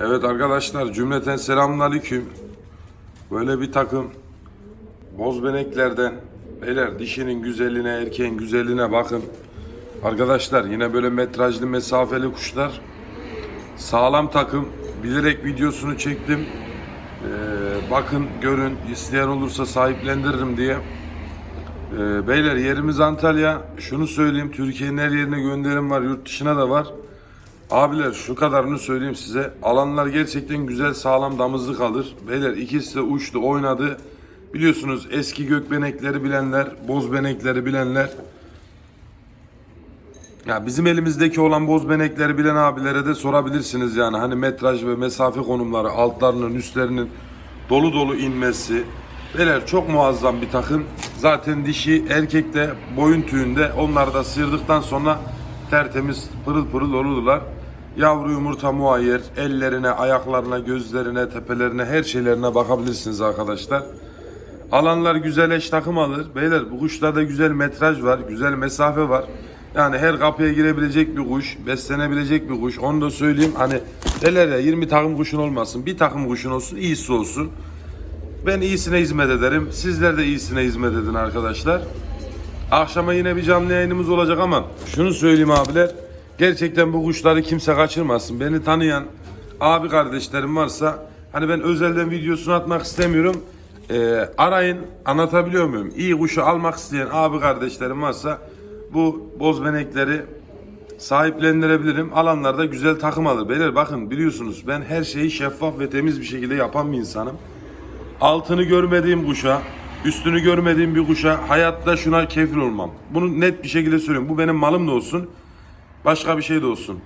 Evet arkadaşlar cümleten selamünaleyküm. Böyle bir takım bozbeneklerden beyler dişinin güzelliğine erkeğin güzelliğine bakın. Arkadaşlar yine böyle metrajlı mesafeli kuşlar. Sağlam takım. Bilerek videosunu çektim. Ee, bakın görün isteyen olursa sahiplendiririm diye. Ee, beyler yerimiz Antalya. Şunu söyleyeyim Türkiye'nin her yerine gönderim var yurt dışına da var. Abiler şu kadarını söyleyeyim size. Alanlar gerçekten güzel sağlam damızlık alır. Beyler ikisi de uçtu oynadı. Biliyorsunuz eski gökbenekleri bilenler, bozbenekleri bilenler. Ya bizim elimizdeki olan bozbenekleri bilen abilere de sorabilirsiniz yani. Hani metraj ve mesafe konumları, altlarının, üstlerinin dolu dolu inmesi. Beyler çok muazzam bir takım. Zaten dişi erkekte boyun tüyünde onları da sıyırdıktan sonra tertemiz pırıl pırıl olurlar. Yavru yumurta muayyer, ellerine, ayaklarına, gözlerine, tepelerine, her şeylerine bakabilirsiniz arkadaşlar. Alanlar güzel eş takım alır. Beyler bu kuşlarda güzel metraj var, güzel mesafe var. Yani her kapıya girebilecek bir kuş, beslenebilecek bir kuş. Onu da söyleyeyim. Hani derler ya 20 takım kuşun olmasın. Bir takım kuşun olsun, iyisi olsun. Ben iyisine hizmet ederim. Sizler de iyisine hizmet edin arkadaşlar. Akşama yine bir canlı yayınımız olacak ama şunu söyleyeyim abiler. Gerçekten bu kuşları kimse kaçırmasın. Beni tanıyan abi kardeşlerim varsa hani ben özelden videosunu atmak istemiyorum. Ee, arayın anlatabiliyor muyum? İyi kuşu almak isteyen abi kardeşlerim varsa bu bozbenekleri sahiplendirebilirim. Alanlarda güzel takım alır. Beyler bakın biliyorsunuz ben her şeyi şeffaf ve temiz bir şekilde yapan bir insanım altını görmediğim kuşa, üstünü görmediğim bir kuşa hayatta şuna kefil olmam. Bunu net bir şekilde söylüyorum. Bu benim malım da olsun, başka bir şey de olsun.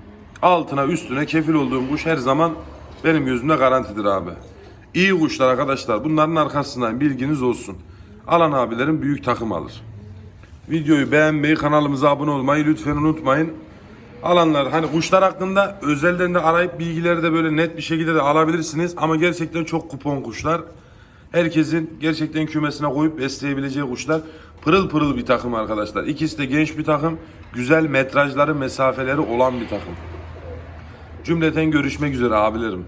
Altına üstüne kefil olduğum kuş her zaman benim gözümde garantidir abi. İyi kuşlar arkadaşlar. Bunların arkasından bilginiz olsun. Alan abilerin büyük takım alır. Videoyu beğenmeyi, kanalımıza abone olmayı lütfen unutmayın. Alanlar hani kuşlar hakkında özelden de arayıp bilgileri de böyle net bir şekilde de alabilirsiniz. Ama gerçekten çok kupon kuşlar. Herkesin gerçekten kümesine koyup besleyebileceği kuşlar. Pırıl pırıl bir takım arkadaşlar. İkisi de genç bir takım. Güzel metrajları, mesafeleri olan bir takım. Cümleten görüşmek üzere abilerim.